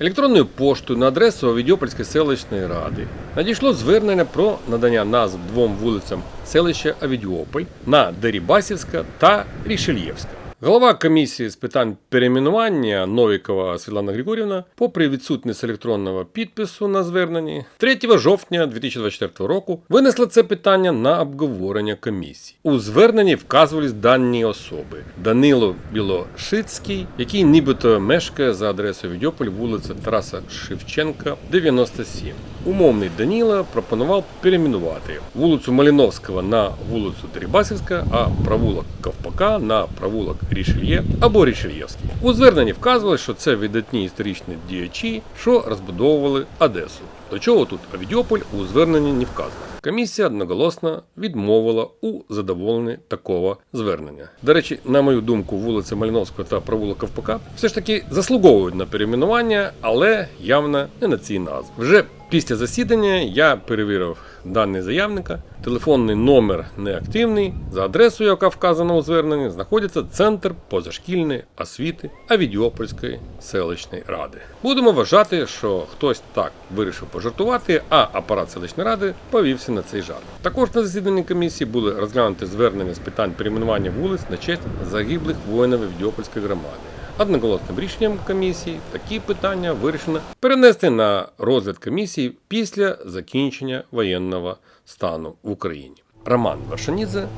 Електронною поштою на адресу Овідіопольської селищної ради надійшло звернення про надання назв двом вулицям селища Авідіополь на Дерібасівська та Рішельєвська. Голова комісії з питань перейменування Новікова Світлана Григорівна, попри відсутність електронного підпису на зверненні, 3 жовтня 2024 року винесла це питання на обговорення комісії. У зверненні вказувались дані особи: Данило Білошицький, який нібито мешкає за адресою Відьополь, вулиця Тараса Шевченка, 97. Умовний Даніло пропонував перейменувати вулицю Маліновського на вулицю Дерибасівська, а провулок Ковпака на провулок Рішельє або Рішельєвський. У зверненні вказували, що це видатні історичні діячі, що розбудовували Одесу. До чого тут Авідіополь у зверненні не вказано. Комісія одноголосно відмовила у задоволенні такого звернення. До речі, на мою думку, вулиця Маліновського та провулок Ковпака все ж таки заслуговують на перейменування, але явно не на ці назви. Вже після засідання я перевірив дані заявника. Телефонний номер неактивний. За адресою, яка вказана у зверненні, знаходиться центр позашкільної освіти Авідіопольської селищної ради. Будемо вважати, що хтось так вирішив пожартувати, а апарат селищної ради повівся на цей жарт. Також на засіданні комісії були розглянути звернення з питань перейменування вулиць на честь загиблих воїнів Авідіопольської громади. Одноголосним рішенням комісії такі питання вирішено перенести на розгляд комісії після закінчення воєнного стану в Україні. Роман Вашанідзе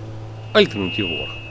Альтернатив Орг.